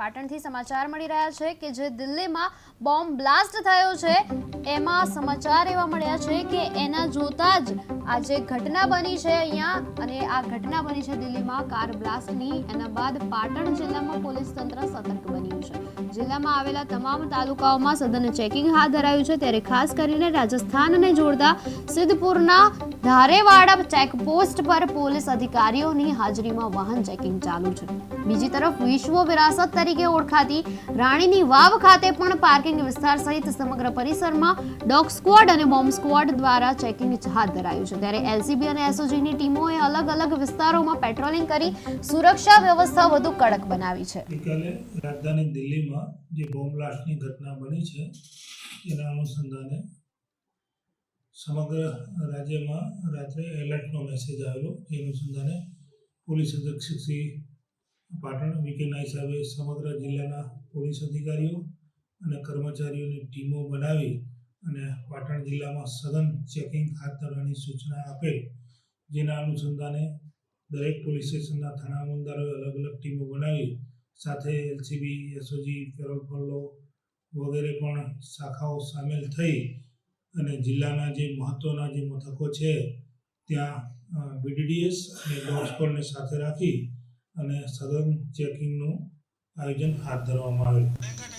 પાટણથી સમાચાર મળી રહ્યા છે કે જે દિલ્હીમાં બોમ્બ બ્લાસ્ટ થયો છે, એમાં સમાચાર એવા મળ્યા છે કે એના જોતા જ આ જે ઘટના બની છે અહીંયા, અને આ ઘટના બની છે દિલ્હીમાં કાર બ્લાસ્ટની, એના બાદ પાટણ જિલ્લામાં પોલીસ તંત્ર સતર્ક બન્યું છે. જિલ્લામાં આવેલા તમામ તાલુકાઓમાં સઘન ચેકિંગ હાથ ધરાયું છે. ત્યારે ખાસ કરીને રાજસ્થાનને જોડતા સિદ્ધપુરના ધારેવાડા ચેકપોસ્ટ પર પોલીસ અધિકારીઓની હાજરીમાં વાહન ચેકિંગ ચાલુ છે. બીજી તરફ વિશ્વ વિરાસત તરીકે ઓળખાતી રાણીની વાવ ખાતે પણ પાર્કિંગ વિસ્તાર સહિત સમગ્ર પરિસરમાં ડોગ સ્ક્વોડ અને બોમ્બ સ્ક્વોડ દ્વારા ચેકિંગ હાથ ધરાયું છે. ત્યારે એલસીબી અને એસઓજીની ટીમોએ અલગ અલગ વિસ્તારોમાં પેટ્રોલિંગ કરી સુરક્ષા વ્યવસ્થા વધુ કડક બનાવી છે. રાજધાની દિલ્હીમાં જે બોમ્બ બ્લાસ્ટની ઘટના બની છે, એના અનુસંધાને સમગ્ર રાજ્યમાં રાત્રે એલર્ટનો મેસેજ આવેલો. જે અનુસંધાને પોલીસ અધિક્ષક શ્રી પાટણ વીકેના હિસાબે સમગ્ર જિલ્લાના પોલીસ અધિકારીઓ અને કર્મચારીઓની ટીમો બનાવી અને પાટણ જિલ્લામાં સઘન ચેકિંગ હાથ ધરવાની સૂચના આપેલ, જેના અનુસંધાને દરેક પોલીસ સ્ટેશનના થાણા અમલદારોએ અલગ અલગ ટીમો બનાવી, સાથે એલસીબી, એસઓજી, ફેરોલ પલ્લો વગેરે પણ શાખાઓ સામેલ થઈ અને જિલ્લાના જે મહત્ત્વના જે મથકો છે, ત્યાં બીડીડીએસ અને ડોસ્કોલને સાથે રાખી અને સઘન ચેકિંગનું આયોજન હાથ ધરવામાં આવેલ